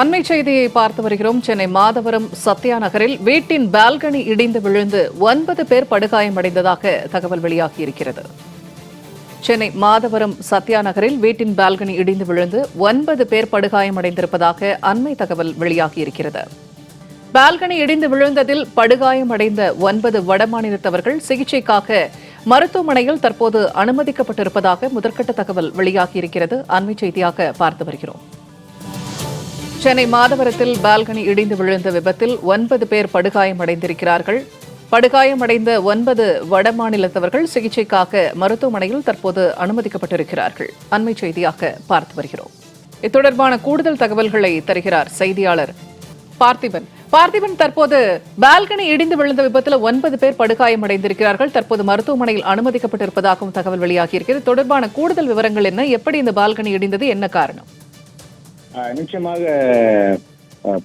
அண்மை செய்தியை பார்த்து வருகிறோம். சென்னை மாதவரம் சத்யா நகரில் வீட்டின் பால்கனி இடிந்து விழுந்து ஒன்பது பேர் படுகாயமடைந்ததாக தகவல் வெளியாகியிருக்கிறது. சென்னை மாதவரம் சத்யா நகரில் வீட்டின் பால்கனி இடிந்து விழுந்து ஒன்பது பேர் படுகாயமடைந்திருப்பதாக அண்மை தகவல் வெளியாகியிருக்கிறது. பால்கனி இடிந்து விழுந்ததில் படுகாயமடைந்த ஒன்பது வடமாநிலத்தவர்கள் சிகிச்சைக்காக மருத்துவமனையில் தற்போது அனுமதிக்கப்பட்டிருப்பதாக முதற்கட்ட தகவல் வெளியாகியிருக்கிறது. அண்மை செய்தியாக பார்த்து வருகிறோம். சென்னை மாதவரத்தில் பால்கனி இடிந்து விழுந்த விபத்தில் ஒன்பது பேர் படுகாயமடைந்திருக்கிறார்கள். படுகாயமடைந்த ஒன்பது வடமாநிலத்தவர்கள் சிகிச்சைக்காக மருத்துவமனையில் தற்போது அனுமதிக்கப்பட்டிருக்கிறார்கள். அண்மை செய்தியாக பார்த்து வருகிறோம். இத்தொடர்பான கூடுதல் தகவல்களை தருகிறார் செய்தியாளர் பார்த்திபன். பார்த்திபன் தற்போது பால்கனி இடிந்து விழுந்த விபத்தில் ஒன்பது பேர் படுகாயமடைந்திருக்கிறார்கள். தற்போது மருத்துவமனையில் அனுமதிக்கப்பட்டிருப்பதாகவும் தகவல் வெளியாகியிருக்கிறது தொடர்பான கூடுதல் விவரங்கள் என்ன? எப்படி இந்த பால்கனி இடிந்தது? என்ன காரணம்? நிச்சயமாக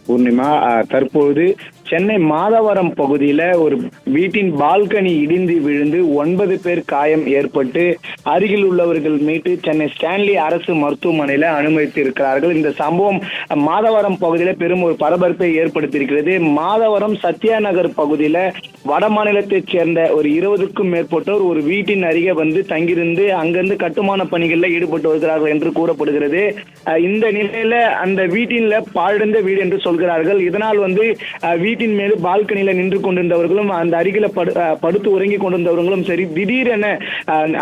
பூர்ணிமா தற்பொழுது சென்னை மாதவரம் பகுதியில ஒரு வீட்டின் பால்கனி இடிந்து விழுந்து ஒன்பது பேர் காயம் ஏற்பட்டு அருகில் உள்ளவர்கள் மீட்டு சென்னை ஸ்டான்லி அரசு மருத்துவமனையில அனுமதித்து இருக்கிறார்கள் இந்த சம்பவம் மாதவரம் பகுதியில பெரும் ஒரு பரபரப்பை ஏற்படுத்தியிருக்கிறது. மாதவரம் சத்யா நகர் பகுதியில வட மாநிலத்தைச் சேர்ந்த ஒரு இருபதுக்கும் மேற்பட்டோர் ஒரு வீட்டின் அருகே வந்து தங்கியிருந்து அங்கிருந்து கட்டுமான பணிகளில் ஈடுபட்டு வருகிறார்கள் என்று கூறப்படுகிறது. அஹ் இந்த நிலையில அந்த வீட்டின்ல பாழ்ந்த வீடு என்று சொல்கிறார்கள். இதனால் வந்து வீட்டு வீட்டின் மேல் பால்கனியில நின்று கொண்டிருந்தவர்களும் அந்த அருகில படு படுத்து உறங்கி கொண்டிருந்தவர்களும் சரி திடீரென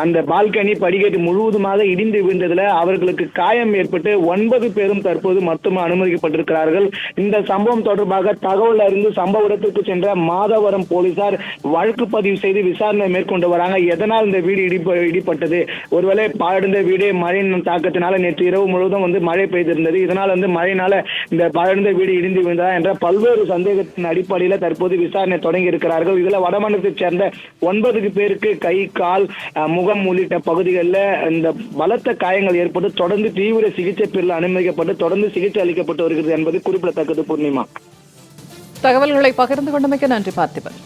அந்த பால்கனி படிக்கட்டு முழுவதுமாக இடிந்து விழுந்ததுல அவர்களுக்கு காயம் ஏற்பட்டு ஒன்பது பேரும் தற்போது மருத்துவம் அனுமதிக்கப்பட்டிருக்கிறார்கள். இந்த சம்பவம் தொடர்பாக தகவல் அறிந்து சம்பவ இடத்திற்கு சென்ற மாதவரம் போலீசார் வழக்கு பதிவு செய்து விசாரணை மேற்கொண்டு வராங்க. எதனால் இந்த வீடு இடிப்பு இடிப்பட்டது ஒருவேளை பாழடைந்த வீடு மழையின் தாக்கத்தினால நேற்று இரவு முழுவதும் வந்து மழை பெய்திருந்தது. இதனால் வந்து மழையினால இந்த பாழடைந்த வீடு இடிந்து விழுந்ததா என்ற பல்வேறு சந்தேகத்தின் அடிப்படையில் தற்போது விசாரணை தொடங்கி இருக்கிறார்கள். இதுல வடமாநிலத்தைச் சேர்ந்த ஒன்பது பேருக்கு கை கால் அஹ், முகம் உள்ளிட்ட பகுதிகளில் இந்த பலத்த காயங்கள் ஏற்பட்டு தொடர்ந்து தீவிர சிகிச்சை பிரிவில் அனுமதிக்கப்பட்டு தொடர்ந்து சிகிச்சை அளிக்கப்பட்டு வருகிறது என்பது குறிப்பிடத்தக்கது பூர்ணிமா. தகவல்களை பகிர்ந்து கொண்டமைக்கு நன்றி பார்த்திபன்.